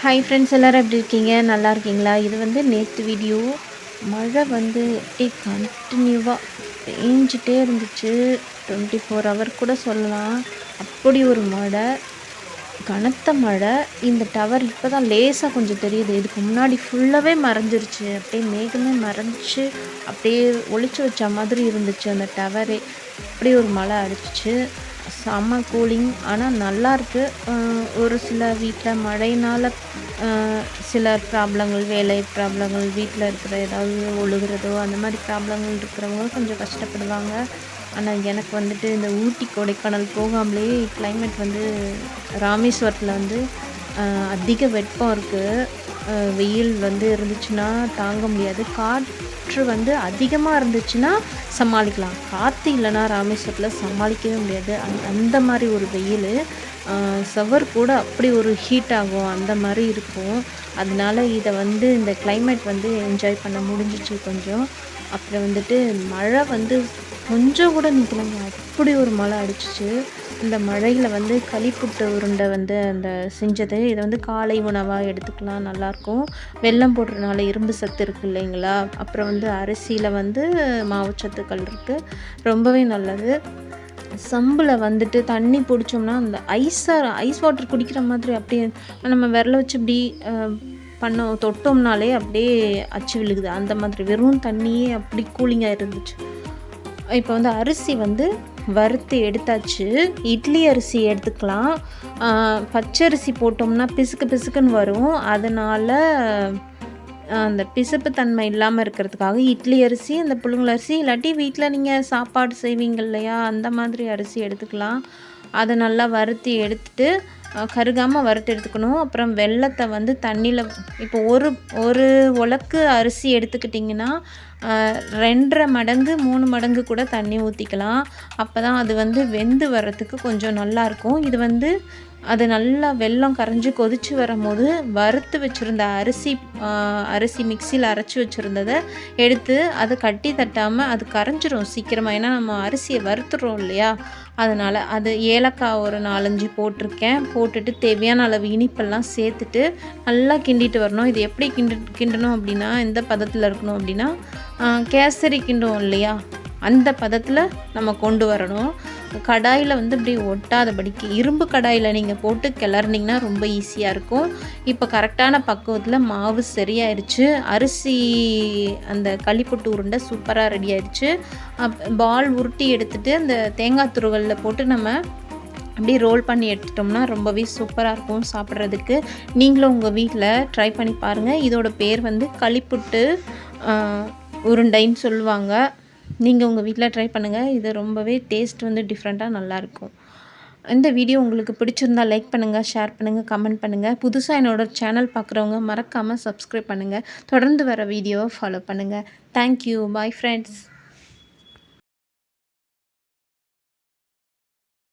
Hi friends எல்லோரும் எப்படி இருக்கீங்க? நல்லா இருக்கீங்களா? இது வந்து நேற்று வீடியோ மழை வந்து அப்படியே கண்டினியூவாக பெஞ்சிட்டே இருந்துச்சு. டுவெண்ட்டி ஃபோர் ஹவர் கூட சொல்லலாம். அப்படி ஒரு மழை கனத்த மழை. இந்த டவர் இப்போ தான் லேசாக கொஞ்சம் தெரியுது. இதுக்கு முன்னாடி ஃபுல்லாகவே மறைஞ்சிருச்சு. அப்படியே மேகமே மறைஞ்சி அப்படியே ஒழிச்சு வச்ச மாதிரி இருந்துச்சு அந்த டவரே அப்படி ஒரு மழை அடிச்சிச்சு. செம்ம கூலிங் ஆனால் நல்லாயிருக்கு ஒரு சில வீட்டில் மழையினால் சில ப்ராப்ளங்கள் வேலை ப்ராப்ளங்கள் வீட்டில் இருக்கிற ஏதாவது ஒழுகிறதோ அந்த மாதிரி ப்ராப்ளங்கள் இருக்கிறவங்க கொஞ்சம் கஷ்டப்படுவாங்க. ஆனால் எனக்கு வந்துட்டு இந்த ஊட்டி கொடைக்கானல் போகாமலே கிளைமேட் வந்து ராமேஸ்வரத்தில் வந்து அதிக வெப்பம் இருக்குது வெயில் வந்து இருந்துச்சுன்னா தாங்க முடியாது. காற்று வந்து அதிகமாக இருந்துச்சுன்னா சமாளிக்கலாம். காற்று இல்லைன்னா ராமேஸ்வரத்தில் சமாளிக்கவே முடியாது. அந் அந்த மாதிரி ஒரு வெயில் சவர் கூட அப்படி ஒரு ஹீட் ஆகும். அந்த மாதிரி இருக்கும். அதனால இதை வந்து இந்த கிளைமேட் வந்து என்ஜாய் பண்ண முடிஞ்சிச்சு கொஞ்சம். அப்புறம் வந்துட்டு மழை வந்து கொஞ்சம் கூட நிற்கலைங்க அப்படி ஒரு மழை அடிச்சிச்சு. இந்த மழையில் வந்து களிப்புட்டு உருண்டை வந்து அந்த செஞ்சது. இதை வந்து காலை உணவாக எடுத்துக்கலாம் நல்லாயிருக்கும் வெள்ளம் போடுறதுனால இரும்பு சத்து இருக்குது இல்லைங்களா? அப்புறம் வந்து அரிசியில் வந்து மாவுச்சத்துக்கள் இருக்குது ரொம்பவே நல்லது. சம்பில் வந்துட்டு தண்ணி பிடிச்சோம்னா அந்த ஐஸாக ஐஸ் வாட்டர் குடிக்கிற மாதிரி அப்படியே நம்ம விரல வச்சு இப்படி பண்ணோம் தொட்டோம்னாலே அப்படியே அச்சு விழுகுது. அந்த மாதிரி வெறும் தண்ணியே அப்படி கூலிங்காக இருந்துச்சு. இப்போ வந்து அரிசி வந்து வறுத்து எடுத்தாச்சு. இட்லி அரிசி எடுத்துக்கலாம். பச்சரிசி போட்டோம்னா பிசுக்கு பிசுக்குன்னு வரும். அதனால் அந்த பிசுப்பு தன்மை இல்லாமல் இருக்கிறதுக்காக இட்லி அரிசி அந்த புழுங்கல் அரிசி இல்லாட்டி வீட்டில் நீங்கள் சாப்பாடு செய்வீங்க இல்லையா அந்த மாதிரி அரிசி எடுத்துக்கலாம். அதை நல்லா வறுத்தி எடுத்துட்டு கருகாமல் வறுத்து எடுத்துக்கணும். அப்புறம் வெள்ளத்தை வந்து தண்ணியில் இப்போ ஒரு ஒரு உலக்கு அரிசி எடுத்துக்கிட்டிங்கன்னா ரெண்டரை மடங்கு மூணு மடங்கு கூட தண்ணி ஊற்றிக்கலாம் அப்போ தான் அது வந்து வெந்து வர்றதுக்கு கொஞ்சம் நல்லாயிருக்கும் இது வந்து அது நல்லா வெள்ளம் கரைஞ்சி கொதித்து வரும்போது வறுத்து வச்சுருந்த அரிசி அரிசி மிக்சியில் அரைச்சி வச்சுருந்ததை எடுத்து அதை கட்டி தட்டாமல் அது கரைஞ்சிரும் சீக்கிரமாக ஏன்னா நம்ம அரிசியை வறுத்துறோம் இல்லையா? அதனால் அது ஏலக்காய் ஒரு நாலஞ்சு போட்டிருக்கேன். போட்டுட்டு தேவையான அளவு இனிப்பெல்லாம் சேர்த்துட்டு நல்லா கிண்டிட்டு வரணும். இது எப்படி கிண்டு கிண்டணும் அப்படின்னா எந்த பதத்தில் இருக்கணும் அப்படின்னா கேசரி கிண்டுவோம் இல்லையா? அந்த பதத்தில் நம்ம கொண்டு வரணும். கடாயில் வந்து இப்படி ஒட்டாதபடிக்கு இரும்பு கடாயில் நீங்கள் போட்டு கிளறினீங்கன்னா ரொம்ப ஈஸியாக இருக்கும். இப்போ கரெக்டான பக்குவத்தில் மாவு சரியாயிருச்சு. அரிசி அந்த களிப்புட்டு உருண்டை சூப்பராக ரெடி ஆயிடுச்சு பால் உருட்டி எடுத்துகிட்டு அந்த தேங்காய் துருவலில் போட்டு நம்ம அப்படியே ரோல் பண்ணி எடுத்துட்டோம்னா ரொம்பவே சூப்பராக இருக்கும் சாப்பிட்றதுக்கு. நீங்களும் உங்கள் வீட்டில் ட்ரை பண்ணி பாருங்கள் இதோட பேர் வந்து களிப்புட்டு உருண்டைன்னு சொல்லுவாங்க. நீங்கள் உங்கள் வீட்டில் ட்ரை பண்ணுங்கள் இது ரொம்பவே டேஸ்ட் வந்து டிஃப்ரெண்ட்டாக நல்லாயிருக்கும் இந்த வீடியோ உங்களுக்கு பிடிச்சிருந்தா லைக் பண்ணுங்கள் ஷேர் பண்ணுங்கள் கமெண்ட் பண்ணுங்கள் புதுசாக என்னோடய சேனல் பார்க்குறவங்க மறக்காமல் சப்ஸ்கிரைப் பண்ணுங்கள் தொடர்ந்து வர வீடியோவை ஃபாலோ பண்ணுங்கள் தேங்க்யூ பாய் ஃப்ரெண்ட்ஸ்